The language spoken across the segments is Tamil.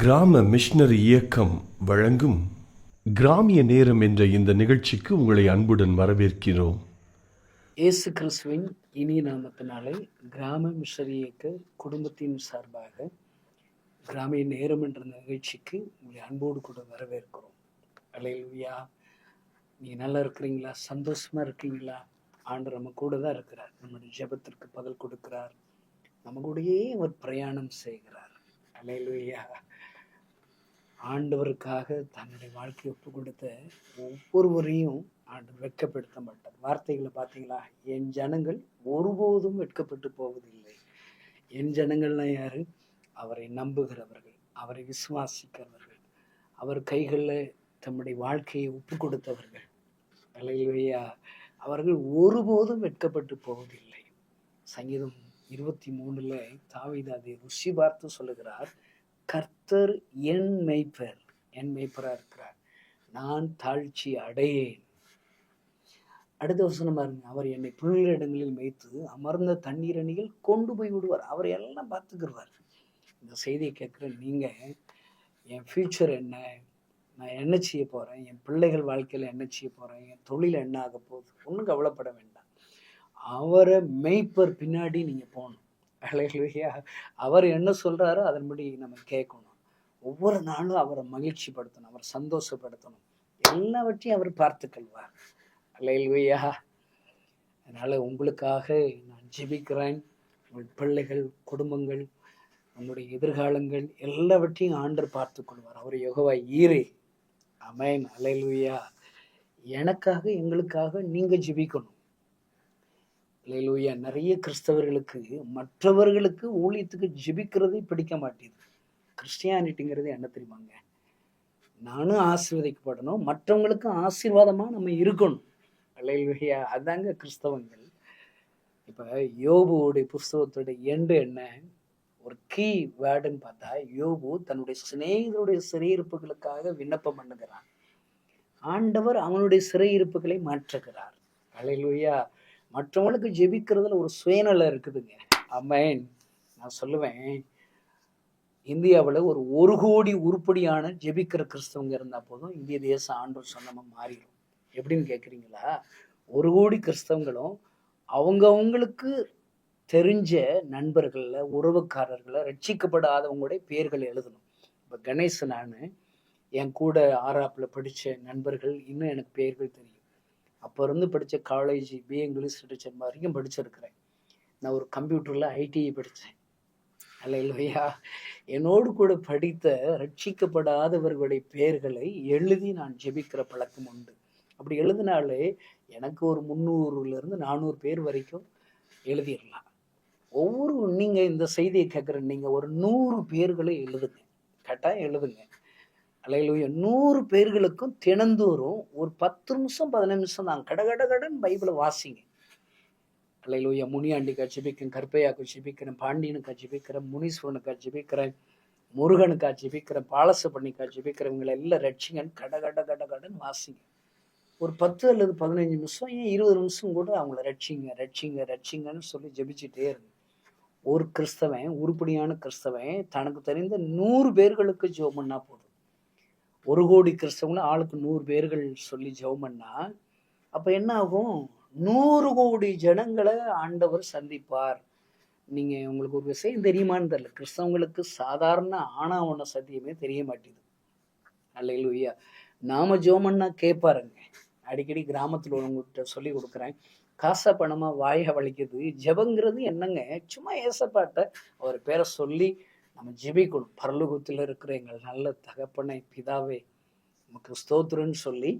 கிராம மிஷனரி இயக்கம் வழங்கும் கிராமிய நேரம் என்ற இந்த நிகழ்ச்சிக்கு உங்களை அன்புடன் வரவேற்கிறோம். இயேசு கிறிஸ்துவின் இனிய நாமத்தினாலே கிராம மிஷனரி இயக்க குடும்பத்தின் சார்பாக கிராமிய நேரம் என்ற நிகழ்ச்சிக்கு உங்களை அன்போடு கூட வரவேற்கிறோம். அலையிலுயா நீங்கள் நல்லா இருக்கிறீங்களா? சந்தோஷமாக இருக்கீங்களா? ஆண்டு நம்ம கூட தான் இருக்கிறார். நம்முடைய ஜெபத்திற்கு பதில் கொடுக்கிறார். நம்ம கூடயே அவர் பிரயாணம் செய்கிறார். அலையிலுயா ஆண்டவருக்காக தன்னுடைய வாழ்க்கையை ஒப்பு கொடுத்த ஒவ்வொருவரையும் ஆண்டவர் வெட்கப்படுத்த மாட்டார் வார்த்தைகளை பார்த்தீங்களா? என் ஜனங்கள் ஒருபோதும் வெட்கப்பட்டு போவதில்லை. என் ஜனங்கள்னா யாரு? அவரை நம்புகிறவர்கள் அவரை விசுவாசிக்கிறவர்கள் அவர் கைகளில் தம்முடைய வாழ்க்கையை ஒப்பு கொடுத்தவர்கள். அவர்கள் ஒருபோதும் வெட்கப்பட்டு போவதில்லை. சங்கீதம் இருபத்தி மூணில் தாவீது அதை ருசி பார்த்து சொல்லுகிறார். கர்த்தர் என் மெய்ப்பர் என் மெய்ப்பராக இருக்கிறார். நான் தாழ்ச்சி அடையேன். அடுத்த வசனம் பாருங்க. அவர் என்னை புல்ல இடங்களில் மேய்த்து அமர்ந்த தண்ணீர் அணிகள் கொண்டு போய் விடுவார். அவர் எல்லாம் பார்த்துக்கிறார் இந்த செய்தியை கேட்குற நீங்கள் என் ஃபியூச்சர் என்ன? நான் என்ன செய்ய போகிறேன் என் பிள்ளைகள் வாழ்க்கையில் என்ன செய்ய போகிறேன் என் தொழில் என்ன ஆக போகுது? ஒன்றும் கவலைப்பட வேண்டாம். அவரை மெய்ப்பர் பின்னாடி நீங்கள் போகணும். அழகியா அவர் என்ன சொல்கிறாரோ அதன்படி நம்ம கேட்கணும். ஒவ்வொரு நாளும் அவரை மகிழ்ச்சி படுத்தணும் அவரை சந்தோஷப்படுத்தணும். எல்லாவற்றையும் அவர் பார்த்துக்கொள்வார் அலையில்வையா அதனால் உங்களுக்காக நான் ஜெபிக்கிறேன். உங்கள் பிள்ளைகள் குடும்பங்கள் நம்முடைய எதிர்காலங்கள் எல்லாவற்றையும் ஆண்டர் பார்த்து கொள்வார். அவர் யோகவா ஈரே. அமேன் அலையிலுயா. எனக்காக எங்களுக்காக நீங்கள் ஜெபிக்கணும். அலையிலுயா நிறைய கிறிஸ்தவர்களுக்கு மற்றவர்களுக்கு ஊழியத்துக்கு ஜெபிக்கிறதே பிடிக்க மாட்டேது. கிறிஸ்டியானிட்டிங்கிறது என்ன தெரியுமாங்க? நானும் ஆசீர்வதிக்கப்படணும் மற்றவங்களுக்கும் ஆசீர்வாதமாக நம்ம இருக்கணும். அலையிலுயா அதாங்க கிறிஸ்தவங்கள். இப்போ யோபுவோடைய புஸ்தகத்தோட எண்டு என்ன? ஒரு கீ வேர்டுன்னு பார்த்தா யோபு தன்னுடைய சிநேகிதருடைய சிறையிருப்புகளுக்காக விண்ணப்பம் பண்ணுகிறான். ஆண்டவர் அவனுடைய சிறையிருப்புகளை மாற்றுகிறார். அலையிலுயா மற்றவங்களுக்கு ஜெபிக்கிறதுல ஒரு சுயநலம் இருக்குதுங்க. அம்மேன் நான் சொல்லுவேன். இந்தியாவில் ஒரு ஒரு கோடி உருப்படியான ஜெபிக்கிற கிறிஸ்தவங்க இருந்தால் போதும் இந்திய தேசம் ஆண்டோர் சொந்தமாக மாறிடும் எப்படின்னு கேட்குறீங்களா ஒரு கோடி கிறிஸ்தவங்களும் அவங்கவுங்களுக்கு தெரிஞ்ச நண்பர்களில் உறவுக்காரர்களை ரட்சிக்கப்படாதவங்களுடைய பேர்கள் எழுதணும். இப்போ கணேசன் நான் என் கூட ஆறாப்பில் படித்த நண்பர்கள் இன்னும் எனக்கு பேர்கள் தெரியும். அப்போ இருந்து படித்த காலேஜ் பிஏ இங்கிலீஷ் லிட்டரேச்சர் வரைக்கும் படிச்சிருக்கிறேன். நான் ஒரு கம்ப்யூட்டரில் ஐடிஐ படித்தேன் அல்ல இல்லையா என்னோடு கூட படித்த ரட்சிக்கப்படாதவர்களுடைய பெயர்களை எழுதி நான் ஜெபிக்கிற பழக்கம் உண்டு. அப்படி எழுதினாலே எனக்கு ஒரு முந்நூறுலேருந்து நானூறு பேர் வரைக்கும் எழுதிடலாம். ஒவ்வொரு நீங்கள் இந்த செய்தியை கேட்குற நீங்கள் ஒரு நூறு பேர்களை எழுதுங்க. கரெக்டாக எழுதுங்க. அலையிலுய நூறு பேர்களுக்கும் தினந்தோறும் ஒரு பத்து நிமிஷம் பதினஞ்சு நிமிஷம் தான். கட கட கடன் பைபிளை வாசிங்க. அலையிலுய முனியாண்டிக்கா ஜிபிக்கிறேன் கற்பையாக்கு ஜெபிக்கிறேன் பாண்டியனுக்கா ஜிபிக்கிறேன் முனீஸ்வரனுக்கா ஜிபிக்கிறேன் முருகனுக்கா ஜிபிக்கிறேன் பாலசப்பண்ணிக்கா ஜெபிக்கிறேன். இவங்களை எல்லாம் ரட்சிங்கன்னு கட கட கட கடன் வாசிங்க. ஒரு பத்து அல்லது பதினஞ்சு நிமிஷம் ஏன் இருபது நிமிஷம் கூட அவங்கள ரட்சிங்க ரட்சிங்க ரட்சிங்கன்னு சொல்லி ஜெபிச்சுட்டே இருங்க. ஒரு கிறிஸ்தவன் உருப்படியான கிறிஸ்தவன் தனக்கு தெரிந்த நூறு பேர்களுக்கு ஜெபம் பண்ணா போதும். ஒரு கோடி கிறிஸ்தவங்களும் ஆளுக்கு நூறு பேர்கள் சொல்லி ஜெபம் அப்போ என்ன ஆகும்? நூறு கோடி ஜனங்களை ஆண்டவர் சந்திப்பார். நீங்கள் உங்களுக்கு ஒரு விஷயம் தெரியுமான்னு தெரியல. கிறிஸ்தவங்களுக்கு சாதாரண ஆணாவண சத்தியமே தெரிய மாட்டேது ஐயா நாம ஜோமன்னா கேட்பாருங்க அடிக்கடி கிராமத்தில் உள்ளவங்ககிட்ட சொல்லி கொடுக்குறேன். காசை பணமாக வாயை வலிக்குது. ஜபங்கிறது என்னங்க? சும்மா ஏசப்பாட்ட அவர் பேரை சொல்லி நம்ம ஜிபிக்கணும் பரலோகத்தில் இருக்கிற எங்கள் நல்ல தகப்பனை பிதாவே நமக்கு ஸ்தோத்திரன்னு சொல்லி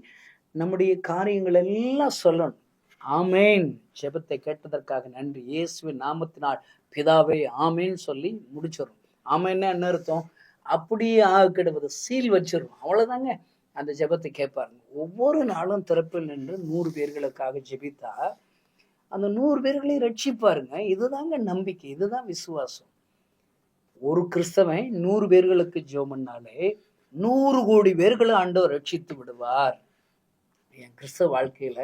நம்முடைய காரியங்கள் எல்லாம் சொல்லணும். ஆமேன். ஜெபத்தை கேட்டதற்காக நன்றி. இயேசுவின் நாமத்தினால் பிதாவே ஆமேன்னு சொல்லி முடிச்சிடும் ஆமேன்னா என்ன அர்த்தம்? அப்படியே ஆகிடுவது சீல் வச்சிடும் அவ்வளோதாங்க அந்த ஜெபத்தை கேட்பாருங்க ஒவ்வொரு நாளும் திறப்பில் நின்று நூறு பேர்களுக்காக ஜெபித்தா அந்த நூறு பேர்களையும் ரட்சிப்பாருங்க. இதுதாங்க நம்பிக்கை. இதுதான் விசுவாசம். ஒரு கிறிஸ்தவன் நூறு பேர்களுக்கு ஜோமன்னாலே நூறு கோடி பேர்களை ஆண்டவர் ரட்சித்து விடுவார். என் கிறிஸ்தவ வாழ்க்கையில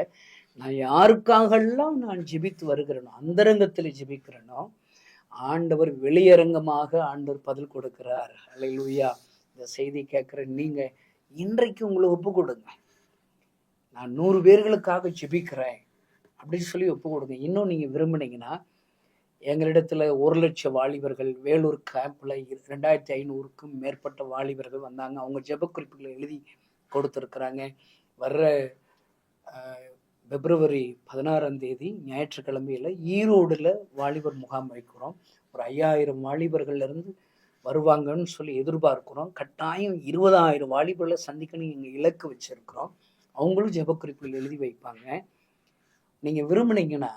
நான் யாருக்காகலாம் நான் ஜெபித்து வருகிறேனோ அந்தரங்கத்தில் ஜெபிக்கிறேனோ ஆண்டவர் வெளியரங்கமாக ஆண்டவர் பதில் கொடுக்கிறார். அல்லேலூயா இந்த செய்தி கேட்குற நீங்க இன்றைக்கு உங்களை ஒப்பு கொடுங்க நான் நூறு பேர்களுக்காக ஜெபிக்கிறேன் அப்படின்னு சொல்லி ஒப்பு கொடுங்க இன்னும் நீங்க விரும்புனீங்கன்னா எங்களிடத்துல ஒரு லட்சம் வாலிபர்கள் வேலூர் கேம்ப்ல ரெண்டாயிரத்தி ஐநூறுக்கும் மேற்பட்ட வாலிபர்கள் வந்தாங்க. அவங்க ஜெப குறிப்புகளை எழுதி கொடுத்துருக்குறாங்க. வர்ற பிப்ரவரி பதினாறாம் தேதி ஞாயிற்றுக்கிழமையில ஈரோடுல வாலிபர் முகாம் வைக்கிறோம். ஒரு ஐயாயிரம் வாலிபர்கள்லேருந்து வருவாங்கன்னு சொல்லி எதிர்பார்க்குறோம். கட்டாயம் இருபதாயிரம் வாலிபர்களை சந்திக்கணும் எங்கள் இலக்கு வச்சுருக்குறோம். அவங்களும் ஜெபக்குறிப்புகள் எழுதி வைப்பாங்க. நீங்கள் விரும்புனீங்கன்னா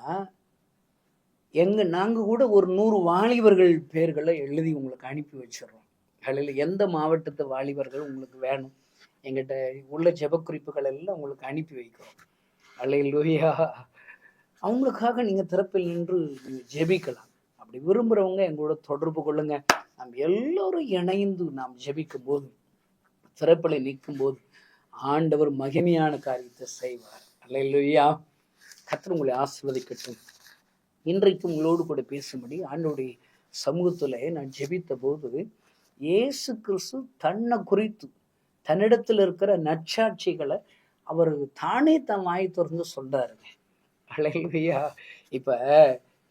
எங்க நாங்கள் கூட ஒரு நூறு வாலிபர்கள் பேர்களை எழுதி உங்களுக்கு அனுப்பி வச்சிடுறோம். அதில் எந்த மாவட்டத்து வாலிபர்கள் உங்களுக்கு வேணும்? எங்கிட்ட உள்ள ஜெபக்குறிப்புகள் எல்லாம் உங்களுக்கு அனுப்பி வைக்கிறோம். அல்லையா அவங்களுக்காக நீங்கள் திறப்பில் நின்று நீங்கள் ஜெபிக்கலாம். அப்படி விரும்புகிறவங்க எங்களோட தொடர்பு கொள்ளுங்க. நாம் எல்லோரும் இணைந்து நாம் ஜெபிக்கும் போது திறப்பில் நிற்கும் போது ஆண்டவர் மகிமையான காரியத்தை செய்வார். அல்லையா கத்திர உங்களை ஆசிர்வதிக்கட்டும். இன்றைக்கு உங்களோடு கூட பேசும்படி ஆண்டோடைய சமூகத்தில் நான் ஜெபித்த போது இயேசு கிறிஸ்து தன்னை குறித்து தன்னிடத்தில் இருக்கிற நற்சாட்சிகளை அவர் தானே தன் வாய் திறந்து சொல்றாருங்க. அழகையா இப்போ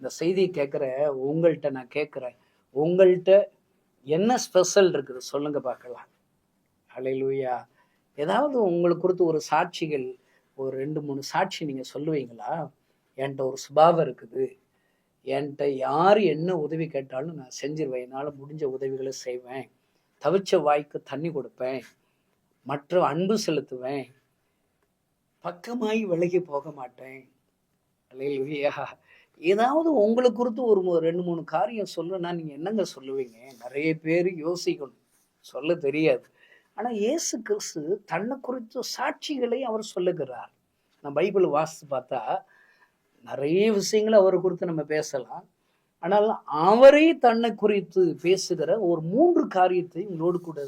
இந்த செய்தியை கேட்குற உங்கள்கிட்ட நான் கேட்குறேன் உங்கள்கிட்ட என்ன ஸ்பெஷல் இருக்குது சொல்லுங்க பார்க்கலாம். அலையிலூயா ஏதாவது உங்களுக்கு குறித்து ஒரு சாட்சிகள் ஒரு ரெண்டு மூணு சாட்சி நீங்கள் சொல்லுவீங்களா? என்கிட்ட ஒரு சுபாவம் இருக்குது. என்கிட்ட யார் என்ன உதவி கேட்டாலும் நான் செஞ்சிருவேன். என்னால் முடிஞ்ச உதவிகளை செய்வேன். தவிச்ச வாய்க்கு தண்ணி கொடுப்பேன். மற்ற அன்பு செலுத்துவேன். பக்கமாய் விலகி போக மாட்டேன். அல்லையா ஏதாவது உங்களுக்கு குறித்து ஒரு ரெண்டு மூணு காரியம் சொல்லுன்னா நீங்கள் என்னங்க சொல்லுவீங்க? நிறைய பேர் யோசிக்கணும். சொல்ல தெரியாது. ஆனால் இயேசு கிறிஸ்து தன்னை குறித்த சாட்சிகளை அவர் சொல்லுகிறார். நான் பைபிள் வாசித்து பார்த்தா நிறைய விஷயங்களை அவரை குறித்து நம்ம பேசலாம். ஆனால் அவரே தன்னை குறித்து பேசுகிற ஒரு மூன்று காரியத்தை உங்களோடு கூட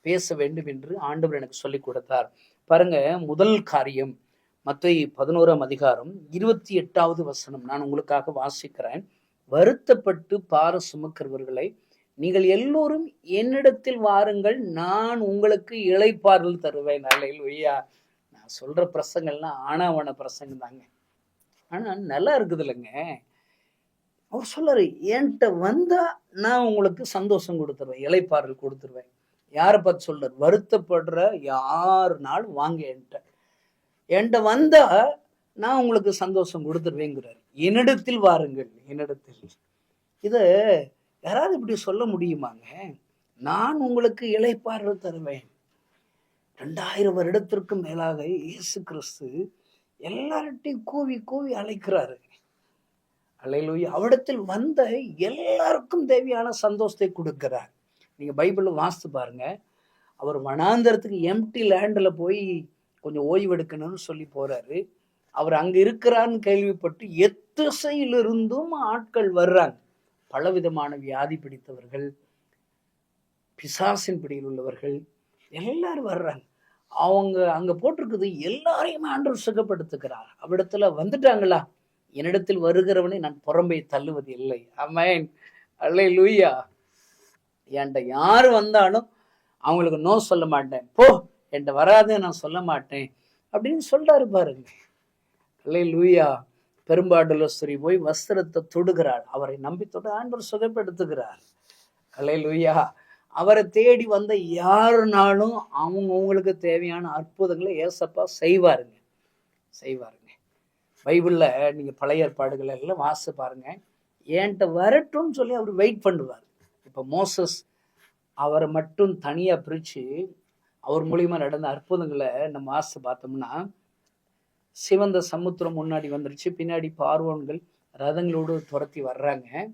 பேச வேண்டும் என்று ஆண்டவர் எனக்கு சொல்லிக் கொடுத்தார். பாருங்க முதல் காரியம் மற்ற பதினோராம் அதிகாரம் இருபத்தி எட்டாவது வசனம். நான் உங்களுக்காக வாசிக்கிறேன். வருத்தப்பட்டு பார சுமக்கிறவர்களை நீங்கள் எல்லோரும் என்னிடத்தில் வாருங்கள் நான் உங்களுக்கு இளைப்பாறுதல் தருவேன். அல்லையா நான் சொல்ற பிரசங்கள்லாம் ஆனாவன பிரசங்கம் தாங்க ஆனால் நல்லா இருக்குது இல்லைங்க அவர் சொல்றாரு என்கிட்ட வந்தா நான் உங்களுக்கு சந்தோஷம் கொடுத்துருவேன் இலைப்பாறல் கொடுத்துருவேன். யாரை பார்த்து சொல்றாரு? வருத்தப்படுற யாருனாலும் வாங்க என்கிட்ட. என்கிட்ட வந்தா நான் உங்களுக்கு சந்தோஷம் கொடுத்துருவேங்கிறார். என்னிடத்தில் வாருங்கள் என்னிடத்தில். இதை யாராவது இப்படி சொல்ல முடியுமாங்க? நான் உங்களுக்கு இலைப்பாறல் தருவேன். ரெண்டாயிரம் வருடத்திற்கும் மேலாக இயேசு கிறிஸ்து எல்லார்ட்டையும் கூவி கூவி அழைக்கிறாரு. அலையிலோய். அவடத்தில் வந்த எல்லாருக்கும் தேவையான சந்தோஷத்தை கொடுக்கிறார். நீங்கள் பைபிளில் வாசித்து பாருங்க. அவர் வனாந்தரத்துக்கு எம்டி லேண்டில் போய் கொஞ்சம் ஓய்வு எடுக்கணும்னு சொல்லி போகிறாரு அவர் அங்கே இருக்கிறான்னு கேள்விப்பட்டு எத்திசையிலிருந்தும் ஆட்கள் வர்றாங்க. பலவிதமான வியாதி பிடித்தவர்கள் பிசாசின் பிடியில் உள்ளவர்கள் எல்லாரும் வர்றாங்க. அவங்க அங்க போட்டிருக்குது எல்லாரையும் ஆண்டவர் சுகப்படுத்துகிறார். அவ்விடத்துல வந்துட்டாங்களா? என்னிடத்தில் வருகிறவனை நான் புறம்பை தள்ளுவது இல்லை. அமேன் அல்லை லூயா என்கிட்ட யார் வந்தாலும் அவங்களுக்கு நோ சொல்ல மாட்டேன். போ என்கிட்ட வராது நான் சொல்ல மாட்டேன். அப்படின்னு சொல்றாரு பாருங்க. அல்லை லூயா பெரும்பாடுலஸ்வரி போய் வஸ்திரத்தை தொடுகிறாள். அவரை நம்பி தொட ஆண்டவர் சுகப்படுத்துகிறார். அல்லை லூயா அவரை தேடி வந்த யாருனாலும் அவங்கவுங்களுக்கு தேவையான அற்புதங்களை ஏசப்பா செய்வாருங்க. செய்வாருங்க. பைபிளில் நீங்கள் பழைய ஏற்பாடுகள் எல்லாம் வாசி பாருங்க. என்கிட்ட வரட்டும்னு சொல்லி அவர் வெயிட் பண்ணுவார். இப்போ மோசஸ் அவரை மட்டும் தனியாக பிரித்து அவர் மூலியமா நடந்த அற்புதங்களை நம்ம வாசி பார்த்தோம்னா சிவந்த சமுத்திரம் முன்னாடி வந்துருச்சு. பின்னாடி பார்வோன்கள் ரதங்களோடு துரத்தி வர்றாங்க.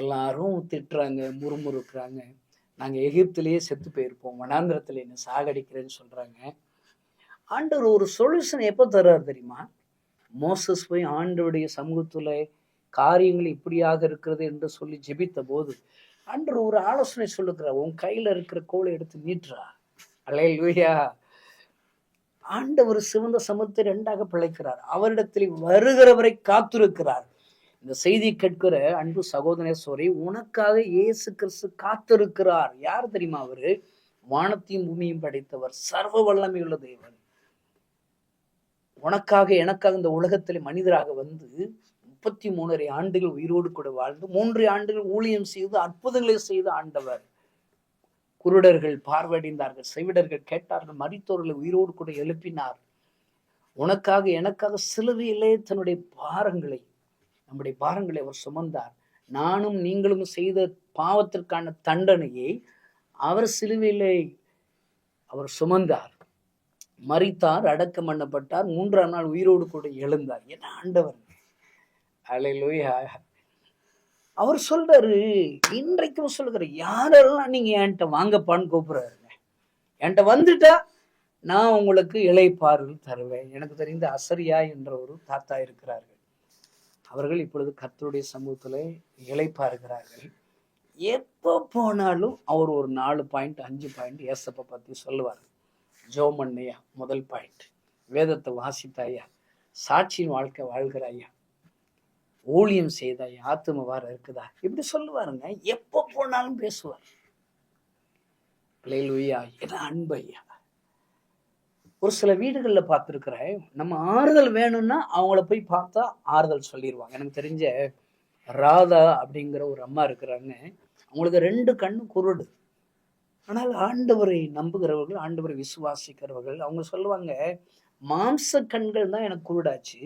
எல்லாரும் திட்டுறாங்க முறுமுறுக்கிறாங்க. நாங்கள் எகிப்திலேயே செத்து போயிருப்போம். வனாந்திரத்தில் என்ன சாகடிக்கிறேன்னு சொல்கிறாங்க ஆண்டவர் ஒரு சொல்யூஷன் எப்போ தர்றாரு தெரியுமா? மோசஸ் போய் ஆண்டவருடைய சமூகத்தில் காரியங்கள் இப்படியாக இருக்கிறது என்று சொல்லி ஜெபித்த போது அன்று ஒரு ஆலோசனை சொல்லுகிறார் உன் கையில் இருக்கிற கோலை எடுத்து நீட்டுறா. அலையலுயா ஆண்டவர் சிவந்த சமத்தை ரெண்டாக பிழைக்கிறார். அவரிடத்தில் வருகிறவரை காத்திருக்கிறார். இந்த செய்தி கேட்கிற அன்பு சகோதரேஸ்வரி உனக்காக இயேசு கிறிஸ்து காத்திருக்கிறார். யார் தெரியுமா அவரு? வானத்தையும் பூமியும் படைத்தவர் சர்வ வல்லமையுள்ள தேவன். உனக்காக எனக்காக இந்த உலகத்தில் மனிதராக வந்து முப்பத்தி மூணரை ஆண்டுகள் உயிரோடு கூட வாழ்ந்து மூன்று ஆண்டுகள் ஊழியம் செய்து அற்புதங்களை செய்து ஆண்டவர். குருடர்கள் பார்வையடைந்தார்கள் செவிடர்கள் கேட்டார்கள் மரித்தோர்களை உயிரோடு கூட எழுப்பினார். உனக்காக எனக்காக சிலுவையிலே தன்னுடைய பாரங்களை நம்முடைய பாரங்களை அவர் சுமந்தார். நானும் நீங்களும் செய்த பாவத்திற்கான தண்டனையை அவர் சிலுவையிலே அவர் சுமந்தார். மறித்தார் அடக்கம் பண்ணப்பட்டார் மூன்றாம் நாள் உயிரோடு கூட எழுந்தார். என்ன ஆண்டவர். அலையிலோயா அவர் சொல்றாரு இன்றைக்கும் சொல்றாரு யாரெல்லாம் நீங்க என்கிட்ட வாங்கப்பான்னு கூப்பிடுறாருங்க. என்கிட்ட வந்துட்டா நான் உங்களுக்கு இளைப்பாறுதல் தருவேன். எனக்கு தெரிந்த அசரியா என்ற ஒரு தாத்தா இருக்கிறார்கள். அவர்கள் இப்பொழுது கர்த்தருடைய சமூகத்தில் இளைப்பாறுகிறார்கள். எப்போ போனாலும் அவர் ஒரு நாலு பாயிண்ட் அஞ்சு பாயிண்ட் ஏசப்பை பற்றி சொல்லுவார். ஜோமண்ணையா முதல் பாயிண்ட் வேதத்தை வாசித்தாயா? சாட்சியின் வாழ்க்கை வாழ்கிறாயா? ஊழியம் செய்தாயா? ஆத்துமவார இருக்குதா? இப்படி சொல்லுவாருங்க. எப்போ போனாலும் பேசுவார். பிள்ளைலுயா என்ன ஐயா? ஒரு சில வீடுகளில் பார்த்துருக்குறேன். நம்ம ஆறுதல் வேணும்னா அவங்கள போய் பார்த்தா ஆறுதல் சொல்லிடுவாங்க எனக்கு தெரிஞ்ச ராதா அப்படிங்கிற ஒரு அம்மா இருக்கிறாங்க. அவங்களுக்கு ரெண்டு கண்ணு குருடு. ஆனால் ஆண்டவரை நம்புகிறவர்கள் ஆண்டவரை விசுவாசிக்கிறவர்கள் அவங்க சொல்லுவாங்க மாம்ச கண்கள் தான் எனக்கு குருடாச்சு.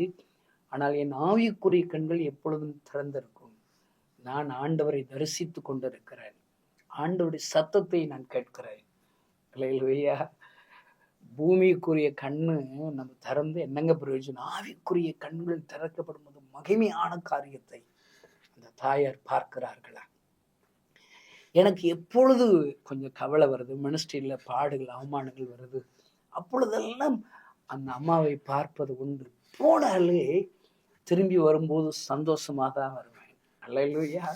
ஆனால் என் ஆவிக்குரிய கண்கள் எப்பொழுதும் திறந்திருக்கும். நான் ஆண்டவரை தரிசித்து கொண்டிருக்கிறேன். ஆண்டவருடைய சத்தத்தை நான் கேட்கிறேன். இல்லையா பூமிக்குரிய கண்ணு நம்ம திறந்து என்னங்க பிரயோஜனம்? ஆவிக்குரிய கண்கள் திறக்கப்படும் போது மகிமையான காரியத்தை அந்த தாயார் பார்க்கிறார்களா? எனக்கு எப்பொழுது கொஞ்சம் கவலை வருது மினிஸ்ட்ரியில் பாடுகள் அவமானங்கள் வருது. அப்பொழுதெல்லாம் அந்த அம்மாவை பார்ப்பது உண்டு. போனாலே திரும்பி வரும்போது சந்தோஷமாக தான் வருவேன். அல்லையா?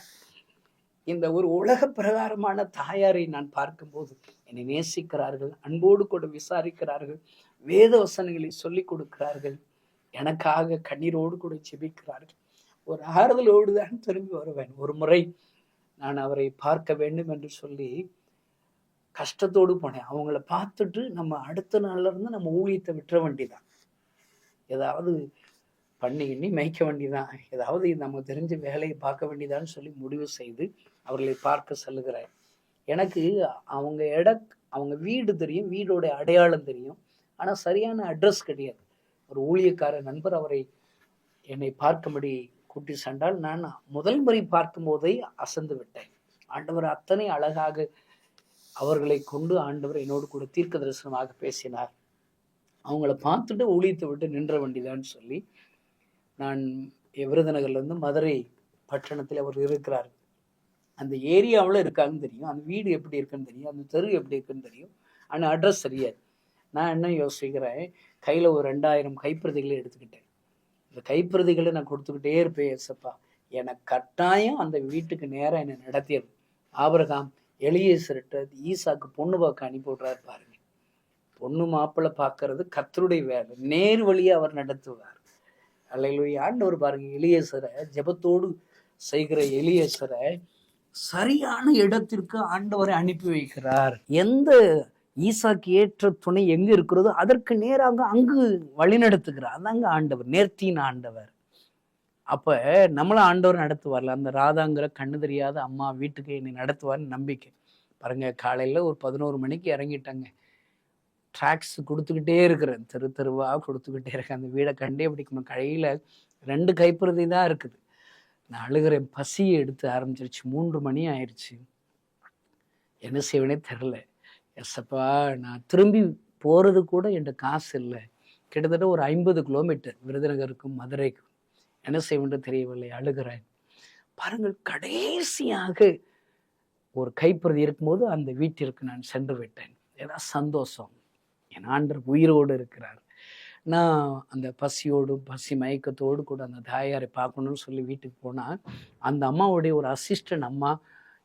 இந்த ஒரு உலக பிரகாரமான தாயாரை நான் பார்க்கும்போது என்னை நேசிக்கிறார்கள் அன்போடு கூட விசாரிக்கிறார்கள் வேத வசனங்களை சொல்லிக் கொடுக்கிறார்கள். எனக்காக கண்ணீரோடு கூட செபிக்கிறார்கள் ஒரு ஆறுதலோடு தான் திரும்பி வருவேன். ஒரு முறை நான் அவரை பார்க்க வேண்டும் என்று சொல்லி கஷ்டத்தோடு போனேன். அவங்கள பார்த்துட்டு நம்ம அடுத்த நாள்ல இருந்து நம்ம ஊழியத்தை விட்டுற வேண்டிதான் ஏதாவது பண்ணி எண்ணி மேய்க்க வேண்டிதான் ஏதாவது நமக்கு தெரிஞ்ச வேலையை பார்க்க வேண்டியதான்னு சொல்லி முடிவு செய்து அவர்களை பார்க்க செல்லுகிறேன். எனக்கு அவங்க இட அவங்க வீடு தெரியும் வீடோட அடையாளம் தெரியும். ஆனால் சரியான அட்ரஸ் கிடையாது. ஒரு ஊழியக்கார நண்பர் அவரை என்னை பார்க்கும்படி கூட்டி சென்றால் நான் முதல் முறை பார்க்கும் போதே அசந்து விட்டேன். ஆண்டவர் அத்தனை அழகாக அவர்களை கொண்டு ஆண்டவர் என்னோடு கூட தீர்க்க தரிசனமாக பேசினார். அவங்கள பார்த்துட்டு ஊழியத்தை விட்டு நின்ற வேண்டியதான்னு சொல்லி நான் விருதுநகர்லேருந்து மதுரை பட்டணத்தில் அவர் இருக்கிறார். அந்த ஏரியாவில் இருக்காங்கன்னு தெரியும். அந்த வீடு எப்படி இருக்குன்னு தெரியும். அந்த தெரு எப்படி இருக்குன்னு தெரியும். ஆனால் அட்ரஸ் தெரியாது நான் என்ன யோசிக்கிறேன்? கையில் ஒரு ரெண்டாயிரம் கைப்பிரதிகளை எடுத்துக்கிட்டேன். இந்த கைப்பிரதிகளை நான் கொடுத்துக்கிட்டே இருப்பேன் எசப்பா எனக்கு கட்டாயம் அந்த வீட்டுக்கு நேரம் என்னை நடத்தியது ஆபரகாம் எளியேசர்கிட்ட ஈசாக்கு பொண்ணு பார்க்க அனுப்பி விட்றாரு பாருங்க. பொண்ணு மாப்பிள்ளை பார்க்கறது கத்தருடைய வேலை. நேர் வழியை அவர் நடத்துவார். அல்லையிலுயா ஆண்டவர் பாருங்க எளியேசரை ஜெபத்தோடு செய்கிற எளியேசரை சரியான இடத்திற்கு ஆண்டவரை அனுப்பி வைக்கிறார். எந்த ஈசாக்கு ஏற்ற துணை எங்கு இருக்கிறதோ அதற்கு நேராக அங்கு வழிநடத்துகிறார். அதாங்க ஆண்டவர் நேர்த்தியின் ஆண்டவர். அப்போ நம்மளை ஆண்டவர் நடத்துவார்ல அந்த ராதாங்கிற கண்ணு தெரியாத அம்மா வீட்டுக்கு என்னை நடத்துவார்னு நம்பிக்கை. பாருங்க காலையில் ஒரு பதினோரு மணிக்கு இறங்கிட்டாங்க. ட்ராக்ஸ் கொடுத்துக்கிட்டே இருக்கிறேன் தெரு தெருவாக கொடுத்துக்கிட்டே இருக்கேன். அந்த வீடை கண்டே பிடிக்கணும். கையில் ரெண்டு கைப்பிரதி தான் இருக்குது. நான் அழுகிறேன் பசியை எடுத்து ஆரம்பிச்சிருச்சு. மூன்று மணி ஆயிடுச்சு என்ன செய்வேனே தெரில எஸ்ஸப்பா நான் திரும்பி போகிறது கூட என்கிட்ட காசு இல்லை. கிட்டத்தட்ட ஒரு ஐம்பது கிலோமீட்டர் விருதுநகருக்கும் மதுரைக்கும். என்ன செய்வேன்னு தெரியவில்லை. அழுகிறேன். பாருங்கள் கடைசியாக ஒரு கைப்பிரதி இருக்கும்போது அந்த வீட்டிற்கு நான் சென்று விட்டேன். ஏதாவது சந்தோஷம். என் ஆண்டர் உயிரோடு இருக்கிறார். நான் அந்த பசியோடு பசி மயக்கத்தோடு கூட அந்த தாயாரை பார்க்கணும்னு சொல்லி வீட்டுக்கு போனால் அந்த அம்மாவுடைய ஒரு அசிஸ்டன்ட் அம்மா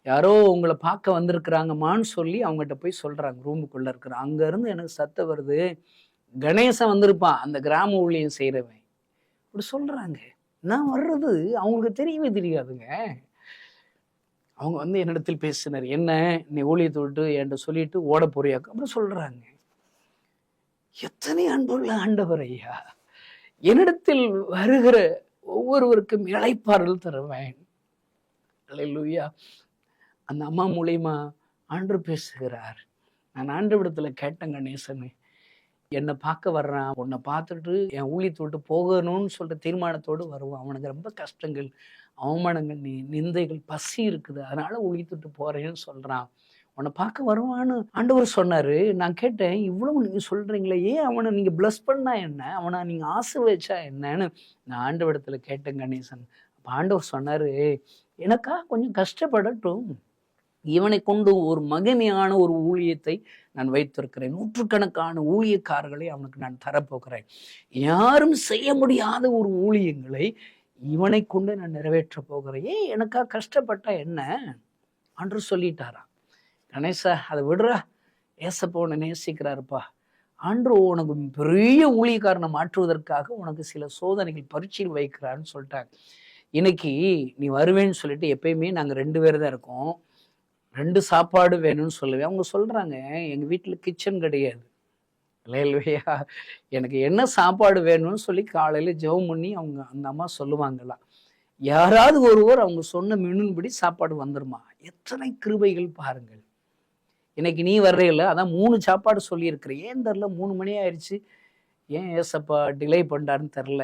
யாரோ உங்களை பார்க்க வந்திருக்கிறாங்கம்மான்னு சொல்லி அவங்ககிட்ட போய் சொல்கிறாங்க ரூமுக்குள்ளே இருக்கிற. அங்கேருந்து எனக்கு சத்தம் வருது. கணேசன் வந்திருப்பான். அந்த கிராம ஊழியம் செய்கிறவன் இப்படி சொல்கிறாங்க நான் வர்றது அவங்களுக்கு தெரியவே தெரியாதுங்க. அவங்க வந்து என்னிடத்தில் பேசினார். என்ன நீ ஊழியத்தை விட்டு என்கிட்ட சொல்லிட்டு ஓட போறியாக்கு? அப்படின்னு சொல்கிறாங்க எத்தனை அன்புள்ள ஆண்டவர் ஐயா. என்னிடத்தில் வருகிற ஒவ்வொருவருக்கும் இளைப்பாறல் தருவேன். அல்லேலூயா. அந்த அம்மா மூலியமா ஆண்டு பேசுகிறார். நான் ஆண்டு விடத்தில் கேட்டேன் கணேசனு. என்னை பார்க்க வர்றான் உன்னை பார்த்துட்டு என் ஊழியத்தை விட்டு போகணும்னு சொல்கிற தீர்மானத்தோடு வருவான். அவனுக்கு ரொம்ப கஷ்டங்கள் அவமானங்கள் நி நிந்தைகள் பசி இருக்குது. அதனால ஊழியத்தை போகிறேன்னு சொல்கிறான் உன்னை பார்க்க வருவான்னு ஆண்டவர் சொன்னாரு. நான் கேட்டேன் இவ்வளவு நீங்க சொல்றீங்களே ஏன் அவனை நீங்க பிளஸ் பண்ணா என்ன? அவனை நீங்க ஆசீர்வதிச்சா என்னன்னு? நான் ஆண்டவரிடத்துல கேட்டேன் கணேசன். அப்ப ஆண்டவர் சொன்னாரு எனக்கா கொஞ்சம் கஷ்டப்படட்டும். இவனை கொண்டு ஒரு மகிமையான ஒரு ஊழியத்தை நான் வைத்திருக்கிறேன். நூற்றுக்கணக்கான ஊழியக்காரர்களை அவனுக்கு நான் தரப்போகிறேன். யாரும் செய்ய முடியாத ஒரு ஊழியங்களை இவனை கொண்டு நான் நிறைவேற்ற போகிறேன். ஏன் எனக்கா கஷ்டப்பட்டா என்ன? அன்று சொல்லிட்டாராம். கணேசா அதை விடுறா. ஏசப்பா உன்னை நேசிக்கிறாருப்பா. ஆண்டு உனக்கு பெரிய ஊழியக்காரனை மாற்றுவதற்காக உனக்கு சில சோதனைகள் பரீட்சையில் வைக்கிறான்னு சொல்லிட்டாங்க. இன்னைக்கு நீ வருவேன்னு சொல்லிட்டு எப்பயுமே நாங்கள் ரெண்டு பேர் தான் இருக்கோம். ரெண்டு சாப்பாடு வேணும்னு சொல்லுவேன் அவங்க சொல்கிறாங்க எங்கள் வீட்டில் கிச்சன் கிடையாது. இல்லையா எனக்கு என்ன சாப்பாடு வேணும்னு சொல்லி காலையில் ஜெபம் பண்ணி அவங்க அந்த அம்மா சொல்லுவாங்களாம் யாராவது ஒருவர் அவங்க சொன்ன மினுன்படி சாப்பாடு வந்துருமா? எத்தனை கிருபைகள் பாருங்கள். இன்னைக்கு நீ வர்றையில அதான் மூணு சாப்பாடு சொல்லியிருக்கிற ஏன் தெரில மூணு மணி ஆயிடுச்சு? ஏன் ஏசப்பா டிலே பண்ணாருன்னு தெரில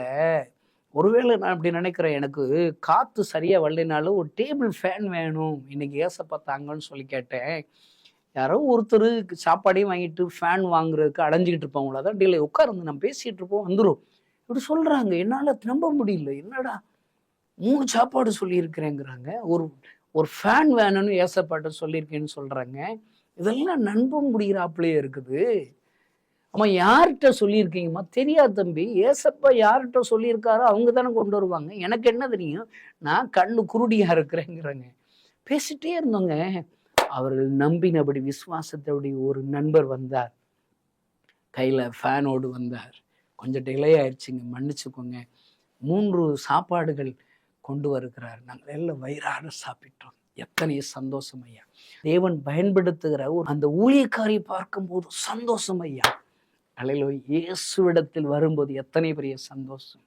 ஒருவேளை நான் அப்படி நினைக்கிறேன் எனக்கு காற்று சரியாக வரலைனாலும் ஒரு டேபிள் ஃபேன் வேணும். இன்னைக்கு ஏசப்பா தாங்கன்னு சொல்லி கேட்டேன். யாரோ ஒருத்தர் சாப்பாடையும் வாங்கிட்டு ஃபேன் வாங்குறதுக்கு அடைஞ்சிக்கிட்டு இருப்பாங்களா தான் டிலே உட்காந்து நம்ம பேசிகிட்டு இருப்போம் வந்துடும் இப்படி சொல்கிறாங்க என்னால் நம்ப முடியல. என்னடா மூணு சாப்பாடு சொல்லியிருக்கிறேங்கிறாங்க. ஒரு ஒரு ஃபேன் வேணும்னு ஏசப்பாட்ட சொல்லியிருக்கேன்னு சொல்கிறாங்க இதெல்லாம் நம்ப முடிகிறாப்புலயே இருக்குது. அம்மா யார்கிட்ட சொல்லியிருக்கீங்கம்மா? தெரியாது தம்பி. ஏசப்பா யார்கிட்ட சொல்லியிருக்காரோ அவங்க தானே கொண்டு வருவாங்க. எனக்கு என்ன தெரியும்? நான் கண்ணு குருடியா இருக்கிறேங்கிறாங்க. பேசிட்டே இருந்தோங்க. அவர்கள் நம்பினபடி விசுவாசத்தபடி ஒரு நண்பர் வந்தார். கையில் ஃபேனோடு வந்தார். கொஞ்சம் டிலே ஆயிடுச்சுங்க. மன்னிச்சுக்கோங்க. மூன்று சாப்பாடுகள் கொண்டு வருகிறார். நாங்கள் எல்லாம் வயிறார சாப்பிட்டோம். எத்தனை சந்தோஷம் ஐயா. தேவன் பயன்படுத்துகிற ஒரு அந்த ஊழியக்காரை பார்க்கும்போது சந்தோஷம் ஐயா. அலையிலோ இயேசுவிடத்தில் வரும்போது எத்தனை பெரிய சந்தோஷம்.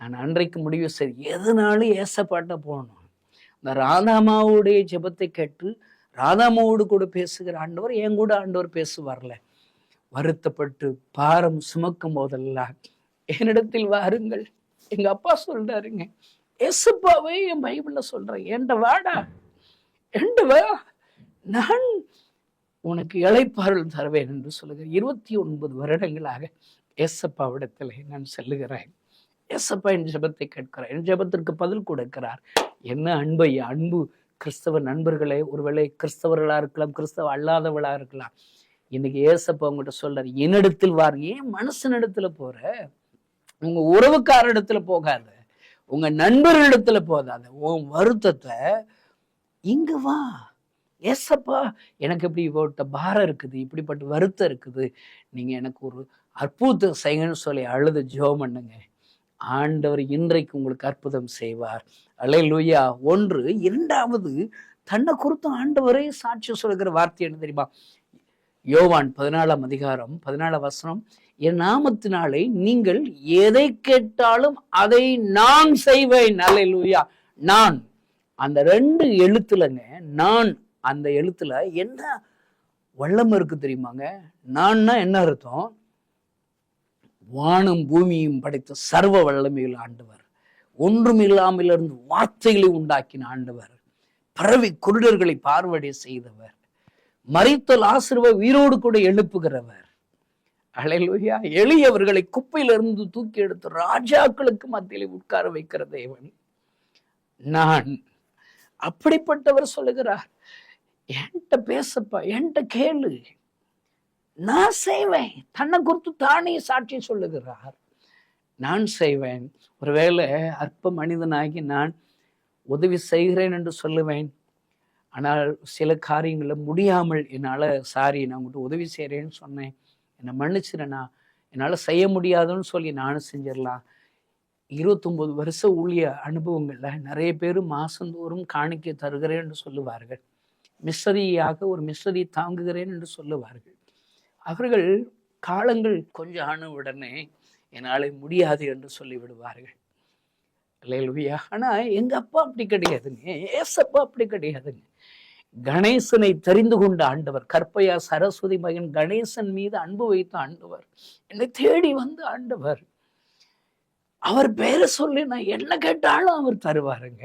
நான் அன்றைக்கு முடிவு சரி எதுனாலும் ஏசப்பாட்ட போகணும். இந்த ராதாமாவுடைய ஜெபத்தை கேட்டு ராதாமாவோடு கூட பேசுகிற ஆண்டவர் என் கூட ஆண்டவர் பேசுவார்ல. வருத்தப்பட்டு பாரம் சுமக்கும் போதெல்லாம் என்னிடத்தில் வாருங்கள். எங்கள் அப்பா சொல்றாருங்க எசுப்பாவே என் பைபிளில் சொல்கிறேன் என்ட வாடா? என்ட வா? நான் உனக்கு இளைப்பாறல் தருவேன் என்று சொல்லுகிறேன் இருபத்தி ஒன்பது வருடங்களாக ஏசப்பாவிடத்தில் நான் செல்லுகிறேன். ஏசப்பா என் ஜெபத்தை கேட்கிறார். என் ஜெபத்திற்கு பதில் கொடுக்கிறார். என்ன அன்பை அன்பு கிறிஸ்தவ நண்பர்களே ஒருவேளை கிறிஸ்தவர்களாக இருக்கலாம் கிறிஸ்தவ அல்லாதவளாக இருக்கலாம். இன்னைக்கு ஏசப்பா உங்கள்கிட்ட சொல்றாரு என்னிடத்தில் வார் ஏன் மனுஷனிடத்துல போற? உங்க உறவுக்காரிடத்தில் போகாது. உங்க நண்பர்களிடத்துல போகாத உன் வருத்தத்தை இங்க வா ஏசப்பா எனக்கு இப்படி இப்பட்ட பாரம் இருக்குது இப்படிப்பட்ட வருத்தம் இருக்குது. நீங்க எனக்கு ஒரு அற்புதம் செய்யணும்னு சொல்லி அழுது ஜெபம் பண்ணுங்க. ஆண்டவர் இன்றைக்கு உங்களுக்கு அற்புதம் செய்வார். அலை லூயா ஒன்று இரண்டாவது தன்னை குறித்தும் ஆண்டவரே சாட்சி சொல்கிற வார்த்தை என்ன தெரியுமா? யோவான் பதினாலாம் அதிகாரம் பதினாலாம் வசனம் என் நாமத்தினாலே நீங்கள் எதை கேட்டாலும் அதை நான் செய்வேன். அலை லூயா நான். அந்த ரெண்டு எழுத்துலங்க நான் அந்த எழுத்துல என்ன வல்லம் இருக்கு தெரியுமாங்க? நான்னா என்ன அர்த்தம்? வானம் பூமியும் படைத்த சர்வ வல்லமையில் ஆண்டவர். ஒன்றும் இல்லாமல் இருந்து வார்த்தைகளை உண்டாக்கின ஆண்டவர். பறவை குருடர்களை பார்வடை செய்தவர். மறித்தல் ஆசிரவை உயிரோடு கூட எழுப்புகிறவர். அலையிலுயா. எளியவர்களை குப்பையிலிருந்து தூக்கி எடுத்து ராஜாக்களுக்கு மத்தியிலே உட்கார வைக்கிற தேவன். நான். அப்படிப்பட்டவர் சொல்லுகிறார். என்கிட்ட பேசப்பா என்கிட்ட கேளு. நான் செய்வேன். தன்னை குறித்து தானே சாட்சி சொல்லுகிறார். நான் செய்வேன். ஒருவேளை அற்ப மனிதனாகி நான் உதவி செய்கிறேன் என்று சொல்லுவேன். ஆனால் சில காரியங்களை முடியாமல் என்னால் சாரி நான் உங்கள்கிட்ட உதவி செய்கிறேன்னு சொன்னேன். என்னை மன்னிச்சிடனா என்னால் செய்ய முடியாதுன்னு சொல்லி நானும் செஞ்சிடலாம். இருபத்தொம்போது வருஷ ஊழிய அனுபவங்களில் நிறைய பேர் மாதந்தோறும் காணிக்கை தருகிறேன் என்று சொல்லுவார்கள். மிஸ்ஸரியாக ஒரு மிஸ்ஸரி தாங்குகிறேன் என்று சொல்லுவார்கள். அவர்கள் காலங்கள் கொஞ்சம் ஆன உடனே என்னால் முடியாது என்று சொல்லிவிடுவார்கள். இல்லையா ஆனால் எங்கள் அப்பா அப்படி கிடையாதுங்க. ஏசப்பா அப்படி கிடையாதுங்க. கணேசனை தெரிந்து கொண்ட ஆண்டவர் கற்பையா சரஸ்வதி மகன் கணேசன் மீது அன்பு வைத்த ஆண்டவர் என்னை தேடி வந்த ஆண்டவர். அவர் பேரை சொல்லி நான் என்ன கேட்டாலும் அவர் தருவாருங்க.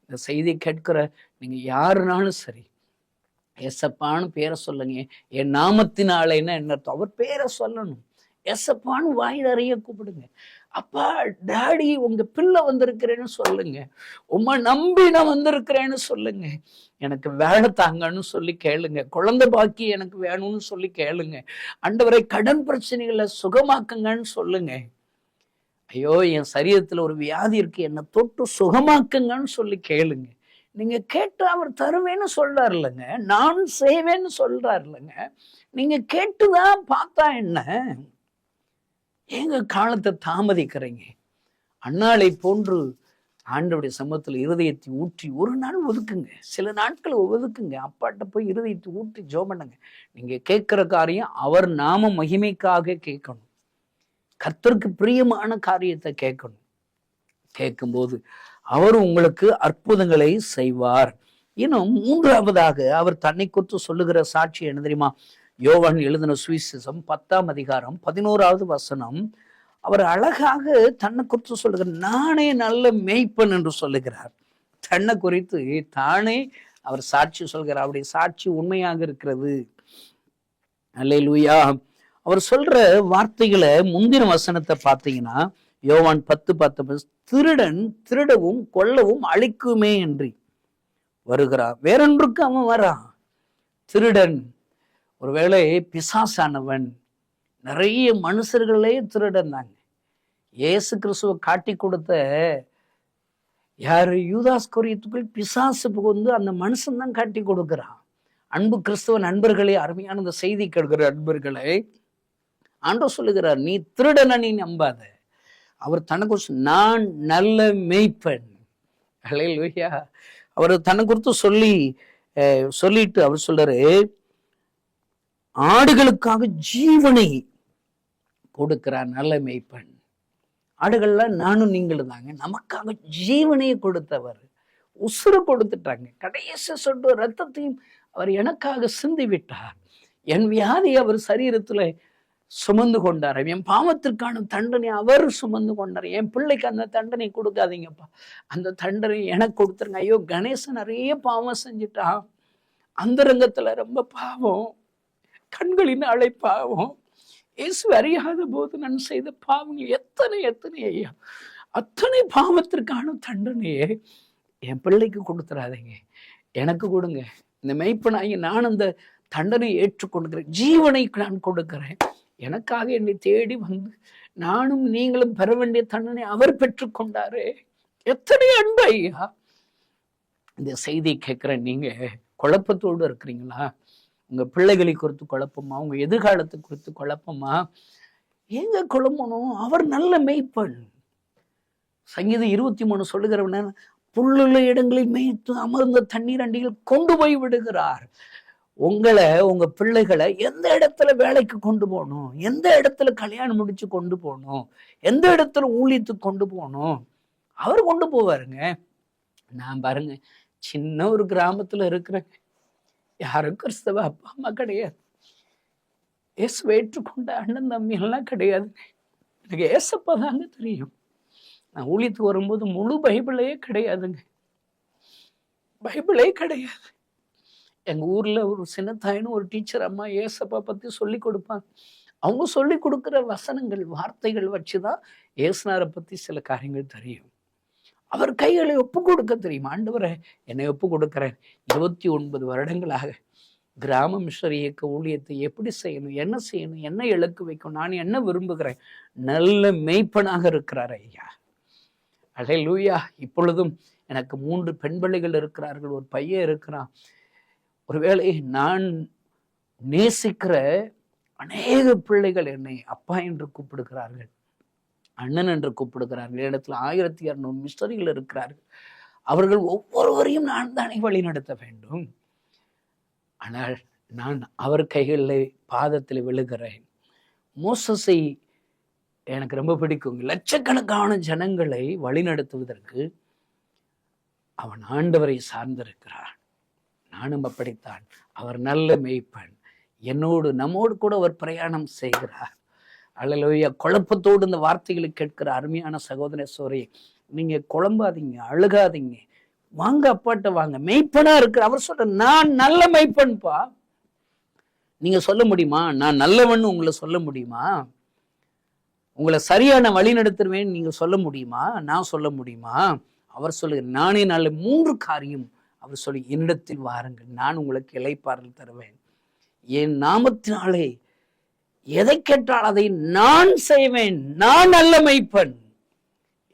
இந்த செய்தி கேட்கிற நீங்க யாருனாலும் சரி எசப்பான்னு பேரை சொல்லுங்க. என் நாமத்தினாலேன்னா என்ன அர்த்தம்? அவர் பேரை சொல்லணும். எசப்பான்னு வாய் நிறைய கூப்பிடுங்க. அப்பா டாடி உங்க பிள்ளை வந்திருக்கிறேன்னு சொல்லுங்க. உம்மை நம்பி நான் வந்திருக்கிறேன்னு சொல்லுங்க. எனக்கு வேலை தாங்கன்னு சொல்லி கேளுங்க. குழந்தை பாக்கி எனக்கு வேணும்னு சொல்லி கேளுங்க. அண்டவரை கடன் பிரச்சனைகளை சுகமாக்குங்கன்னு சொல்லுங்க. ஐயோ என் சரீரத்தில் ஒரு வியாதி இருக்கு. என்னை தொட்டு சுகமாக்குங்கன்னு சொல்லி கேளுங்க. நீங்க கேட்டு அவர் தருவேன்னு சொல்றாரு இல்லைங்க நான் செய்வேன்னு சொல்றாரு இல்லைங்க நீங்க கேட்டுதான் பார்த்தா என்ன? ஏங்க காலத்தை தாமதிக்கிறீங்க? அண்ணாளை போன்று ஆண்டவுடைய சமூகத்தில் இருதயத்தை ஊற்றி ஒரு நாள் ஒதுக்குங்க. சில நாட்கள் ஒதுக்குங்க. அப்பாட்ட போய் இருதயத்தை ஊற்றி ஜோ பண்ணுங்க. நீங்க கேட்கிற காரியம் அவர் நாம மகிமைக்காக கேட்கணும். கர்த்தருக்கு பிரியமான காரியத்தை கேட்கணும். கேட்கும்போது அவர் உங்களுக்கு அற்புதங்களை செய்வார். இன்னும் மூன்றாவதாக அவர் தன்னை குறித்து சொல்லுகிற சாட்சி என்ன தெரியுமா? யோவான் எழுதின சுவிசேஷம் பத்தாம் அதிகாரம் பதினோராவது வசனம் அவர் அழகாக தன்னை குறித்து சொல்லுகிறார் நானே நல்ல மேய்ப்பன் என்று சொல்லுகிறார். தன்னை குறித்து தானே அவர் சாட்சி சொல்கிறார். அவருடைய சாட்சி உண்மையாக இருக்கிறது. அல்லேலூயா. அவர் சொல்ற வார்த்தைகளை முந்தின வசனத்தை பார்த்தீங்கன்னா யோவான் பத்து பத்து திருடன் திருடவும் கொல்லவும் அழிக்குமே என்று வருகிறான் வேறொன்றுக்கு அவன் வரான். திருடன் ஒருவேளை பிசாசானவன் நிறைய மனுஷர்களே திருடனாங்க ஏசு இயேசு கிறிஸ்துவ காட்டி கொடுத்த யார்? யூதாஸ் கொரியத்துக்குள் பிசாசு புகுந்து அந்த மனுஷன் தான் காட்டி கொடுக்குறான். அன்பு கிறிஸ்துவ நண்பர்களே அருமையான இந்த செய்தி கேட்கிற நண்பர்களே ஆண்டோ சொல்லுகிறார் நீ திருடன நீ நம்பாத. அவர் தனக்கு நான் நல்ல மேய்ப்பன். ஹalleluya அவர் தனக்கு குறித்து சொல்லி சொல்லிட்டு அவர் சொல்றாரு ஆடுகளுக்காக ஜீவனை கொடுக்கிறார் நல்ல மெய்ப்பெண் ஆடுகள்லாம் நானும் நீங்களும் தாங்க. நமக்காக ஜீவனையை கொடுத்தவர். உசுறு கொடுத்துட்டாங்க. கடைசி சொட்டு ரத்தத்தையும் அவர் எனக்காக சிந்தி விட்டார் என் வியாதி அவர் சரீரத்தில் சுமந்து கொண்டார். என் பாவத்திற்கான தண்டனை அவர் சுமந்து கொண்டார். என் பிள்ளைக்கு அந்த தண்டனை கொடுக்காதீங்கப்பா. அந்த தண்டனை எனக்கு கொடுத்துருங்க. ஐயோ கணேசன் நிறைய பாவம் செஞ்சுட்டான். அந்த ரங்கத்தில் ரொம்ப பாவம். கண்களின் அலை பாவம் இயேசு அறியாத போது நான் செய்த பாவங்கள் எத்தனை எத்தனை ஐயா. அத்தனை பாவத்திற்கான தண்டனையை என் பிள்ளைக்கு கொடுத்துறாதீங்க. எனக்கு கொடுங்க. இந்த மெய்ப்பனாகி நான் அந்த தண்டனை ஏற்றுக்கொடுக்கிறேன் ஜீவனை நான் கொடுக்கிறேன். எனக்காக என்னை தேடி வந்து நானும் நீங்களும் பெற வேண்டிய தண்டனை அவர் பெற்றுக்கொண்டாரு. எத்தனை அன்பு ஐயா. இந்த செய்தி கேட்குற நீங்கள் குழப்பத்தோடு இருக்கிறீங்களா? உங்கள் பிள்ளைகளை குறித்து குழப்பமா? உங்கள் எதிர்காலத்தை குறித்து குழப்பமா? எங்க குழம்பணும்? அவர் நல்ல மெய்ப்பன் சங்கீதம் இருபத்தி மூணு சொல்லுகிறவன புல்லுள்ள இடங்களில் மேய்த்து அமர்ந்த தண்ணீர் அண்டிகள் கொண்டு போய் விடுகிறார். உங்களை உங்க பிள்ளைகளை எந்த இடத்துல வேலைக்கு கொண்டு போகணும்? எந்த இடத்துல கல்யாணம் முடிச்சு கொண்டு போகணும்? எந்த இடத்துல ஊழியத்துக்கு கொண்டு போகணும்? அவர் கொண்டு போவாருங்க. நான் பாருங்க சின்ன ஒரு கிராமத்துல இருக்கிறேங்க யாரும் கிறிஸ்தவ அப்பா அம்மா கிடையாது. இயேசு ஏற்றுக்கொண்ட அண்ணன் தம்பி எல்லாம் கிடையாதுங்க எனக்கு ஏசப்பா தாங்க தெரியும். நான் ஊழியத்துக்கு வரும்போது முழு பைபிளே கிடையாதுங்க. பைபிளே கிடையாது. எங்கள் ஊரில் ஒரு சின்னத்தாயின்னு ஒரு டீச்சர் அம்மா ஏசப்பா பற்றி சொல்லி கொடுப்பாங்க அவங்க சொல்லி கொடுக்குற வசனங்கள் வார்த்தைகள் வச்சு தான் ஏசுனாரை பற்றி சில காரியங்கள் தெரியும். அவர் கைகளை ஒப்பு கொடுக்க தெரியும்? ஆண்டவரை என்னை ஒப்பு கொடுக்கிறேன். இருபத்தி ஒன்பது வருடங்களாக கிராம மிஷர் இயக்க ஊழியத்தை எப்படி செய்யணும்? என்ன செய்யணும்? என்ன இலக்கு வைக்கணும்? நான் என்ன விரும்புகிறேன்? நல்ல மெய்ப்பனாக இருக்கிறார் ஐயா. அலை லூயா இப்பொழுதும் எனக்கு மூன்று பெண் பிள்ளைகள் இருக்கிறார்கள். ஒரு பையன் இருக்கிறான். ஒருவேளை நான் நேசிக்கிற அநேக பிள்ளைகள் என்னை அப்பா என்று கூப்பிடுகிறார்கள். அண்ணன் என்று கூப்பிடுகிறார்கள். இடத்துல ஆயிரத்தி இரநூறு மிஸ்டரிகள் இருக்கிறார்கள். அவர்கள் ஒவ்வொருவரையும் நான் தானே வழி நடத்த வேண்டும். ஆனால் நான் அவர் கைகளில் பாதத்தில் விழுகிறேன். மோசஸை எனக்கு ரொம்ப பிடிக்கும். லட்சக்கணக்கான ஜனங்களை வழிநடத்துவதற்கு அவன் ஆண்டவரை சார்ந்திருக்கிறான். நானும் அப்படித்தான். அவர் நல்ல மெய்ப்பன். என்னோடு நம்மோடு கூட அவர் பிரயாணம் செய்கிறார். அல்லலுயா. குழப்பத்தோடு இந்த வார்த்தைகளை கேட்கிற அருமையான சகோதர சோரி நீங்க குழம்பாதீங்க அழுகாதீங்க. வாங்க அப்பாட்ட வாங்க. மெய்ப்பனா இருக்கிற அவர் சொல்ற நான் நல்ல மெய்ப்பன்பா? நீங்க சொல்ல முடியுமா? நான் நல்லவன் உங்களை சொல்ல முடியுமா? உங்களை சரியான வழி நடத்துருவேன் நீங்க சொல்ல முடியுமா? நான் சொல்ல முடியுமா? அவர் சொல்லுங்க நானே நல்ல மூன்று காரியம். அவர் சொல்லி என்னிடத்தில் வாருங்கள் நான் உங்களுக்கு இலைப்பாறல் தருவேன். என் நாமத்தினாலே எதை கேட்டால் அதை நான் செய்வேன் நான் நல்ல மெய்ப்பன்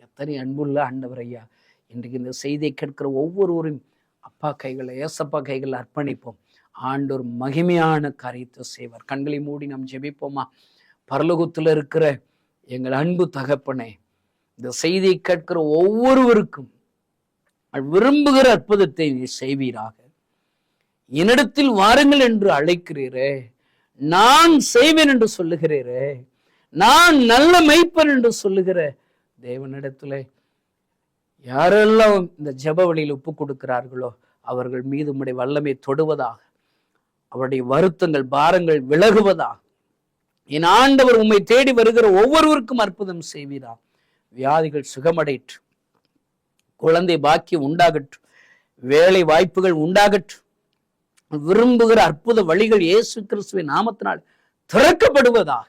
எத்தனை அன்புள்ள ஆண்டவர் ஐயா இன்றைக்கு இந்த செய்தியை கேட்கிற ஒவ்வொருவரும் அப்பா கைகளை ஏசப்பா கைகளை அர்ப்பணிப்போம். ஆண்டோர் மகிமையான காரியத்தை செய்வார். கண்களை மூடி நாம் ஜெபிப்போமா? பரலோகத்தில் இருக்கிற எங்கள் அன்பு தகப்பனே இந்த செய்தியை கேட்கிற ஒவ்வொருவருக்கும் விரும்புகிற அற்புதத்தை நீ செய்வீராக. என்னிடத்தில் வாருங்கள் என்று அழைக்கிறீரே. நான் செய்வேன் என்று சொல்லுகிறீரே. நான் நல்ல மெய்ப்பன் என்று சொல்லுகிற. தேவனிடத்துல யாரெல்லாம் இந்த ஜப வழியில் ஒப்பு கொடுக்கிறார்களோ அவர்கள் மீது உடைய வல்லமை தொடுவதாக அவருடைய வருத்தங்கள் பாரங்கள் விலகுவதாக. என் ஆண்டவர் உண்மை தேடி வருகிற ஒவ்வொருவருக்கும் அற்புதம் செய்வீரா. வியாதிகள் சுகமடைற்று குழந்தை பாக்கியம் உண்டாகட்டும். வேலை வாய்ப்புகள் உண்டாகட்டும். விரும்புகிற அற்புத வழிகள் இயேசு கிறிஸ்துவின் நாமத்தினால் திறக்கப்படுவதாக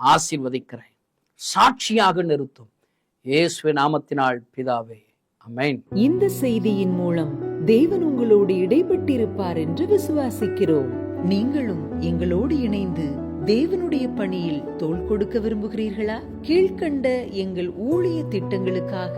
ஆசிர்வதிக்கிறேன். சாட்சியாக நிறுத்தும். இயேசுவின் நாமத்தினால் பிதாவே அமேன் இந்த செய்தியின் மூலம் தேவன் உங்களோடு இடைப்பட்டிருப்பார் என்று விசுவாசிக்கிறோம். நீங்களும் எங்களோடு இணைந்து தேவனுடைய பணியில் தோல் கொடுக்க விரும்புகிறீர்களா? கீழ்கண்ட எங்கள் ஊழிய திட்டங்களுக்காக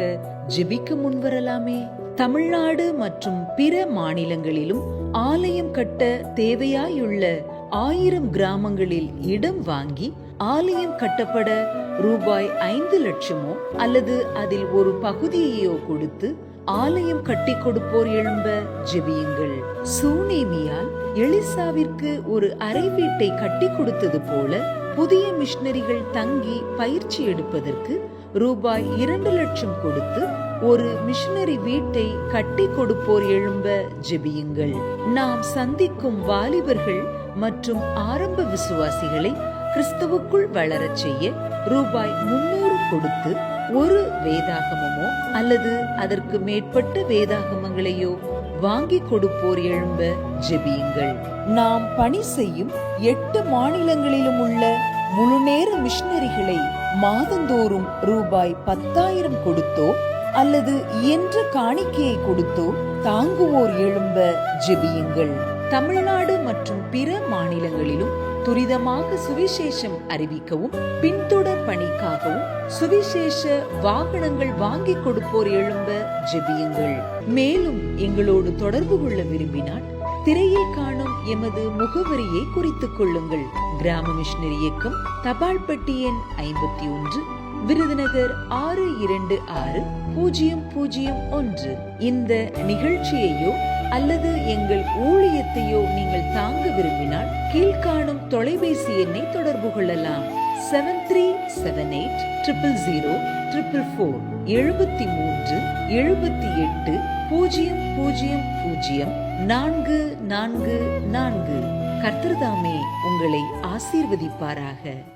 ஜெபிக்க முன்வரலாமே. தமிழ்நாடு மற்றும் பிற மாநிலங்களிலும் ஆலயம் கட்ட தேவையாயுள்ள ஆயிரம் கிராமங்களில் இடம் வாங்கி ஆலயம் கட்டப்பட ரூபாய் ஐந்து லட்சமோ அல்லது அதில் ஒரு பகுதியையோ கொடுத்து ஆலயம் கட்டி கொடுப்போர் எழும்ப ஜெபியுங்கள். சூனேமியால் எலிசாவிற்கு ஒரு அறை வீட்டை கட்டி கொடுத்தது போல புதிய மிஷினரிகள் தங்கி பயிற்சி எடுப்பதற்கு ரூபாய் இரண்டு லட்சம் கொடுத்து ஒரு மிஷனரி வீட்டை கட்டி கொடுப்போர் எழும்ப ஜெபியுங்கள். நாம் சந்திக்கும் வாலிபர்கள் மற்றும் ஆரம்ப விசுவாசிகளை கிறிஸ்துவுக்குள் வளரச் செய்ய ரூபாய் முன்னூறு கொடுத்து ஒரு வேதாகமமோ அல்லது அதற்கு மேற்பட்ட வேதாகமங்களையோ வாங்கி கொடுப்போர் எழும்ப ஜெபியுங்கள். நாம் பணி செய்யும் எட்டு மாநிலங்களிலும் உள்ள முழுநேர மிஷினரிகளை மாதந்தோறும் ரூபாய் பத்தாயிரம் கொடுத்தோ அல்லது இயன்ற காணிக்கையை கொடுத்தோ தாங்குவோர் எழும்ப ஜெபியுங்கள். தமிழ்நாடு மற்றும் பிற மாநிலங்களிலும் துரிதமாக சுவிசேஷம் அறிவிக்கவும் பின்தொடர் பணிக்காகவும் சுவிசேஷ வாகனங்கள் வாங்கி கொடுப்போர் எழும்ப ஜெபியுங்கள். மேலும் எங்களோடு தொடர்பு கொள்ள விரும்பினால் திரையில் காணும் எமது முகவரியை குறித்துக் கொள்ளுங்கள். கிராம மிஷினரி இயக்கம் தபால் பெட்டி எண் ஐம்பத்தி ஒன்று விருதுநகர் ஆறு இரண்டு ஆறு பூஜ்ஜியம் பூஜ்ஜியம் ஒன்று. இந்த நிகழ்ச்சியையோ அல்லது எங்கள் ஊழியத்தையோ நீங்கள் தாங்க விரும்பினால் கீழ்காணும் தொலைபேசி எண்ணை தொடர்பு கொள்ளலாம். Seven three seven eight triple zero triple four. எழுபத்தி மூன்று எழுபத்தி எட்டு பூஜ்ஜியம் பூஜ்ஜியம் பூஜ்ஜியம் நான்கு நான்கு. நான்கு கர்த்தர்தாமே உங்களை ஆசீர்வதிப்பாராக.